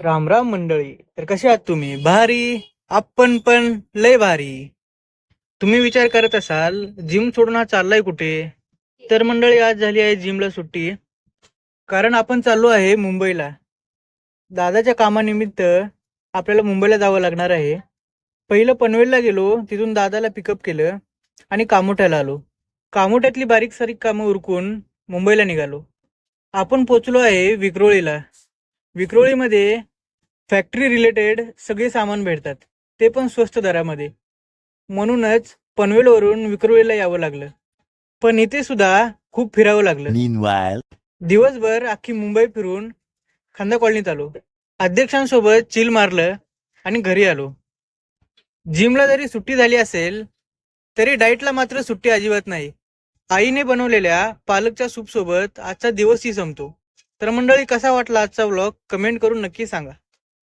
राम राम मंडळी. तर कसे आहात तुम्ही? भारी? आपण पण लय भारी. तुम्ही विचार करत असाल जिम सोडून हा चाललाय कुठे? तर मंडळी आज झाली आहे जिमला सुट्टी. कारण आपण चाललो आहे मुंबईला. दादाच्या कामानिमित्त आपल्याला मुंबईला जावं लागणार आहे. पहिलं पनवेलला गेलो तिथून दादाला पिकअप केलं आणि कामोठ्याला आलो. कामोठ्यातली बारीक सारीक कामं उरकून मुंबईला निघालो. आपण पोचलो आहे विक्रोळीला. विक्रोळीमध्ये फॅक्टरी रिलेटेड सगळे सामान भेटतात. ते पण स्वस्त दरामध्ये. म्हणूनच पनवेलवरून विक्रोळीला यावं लागलं. पण इथे सुद्धा खूप फिरावं लागलं. दिवसभर अख्खी मुंबई फिरून खांदा कॉलनीत आलो. अध्यक्षांसोबत चिल मारलं आणि घरी आलो. जिमला जरी सुट्टी झाली असेल तरी डाएटला मात्र सुट्टी अजिबात नाही. आईने बनवलेल्या पालकच्या सूप सोबत आजचा दिवसही संपतो. तर मंडळी कसा वाटला आजचा व्लॉग कमेंट करून नक्की सांगा.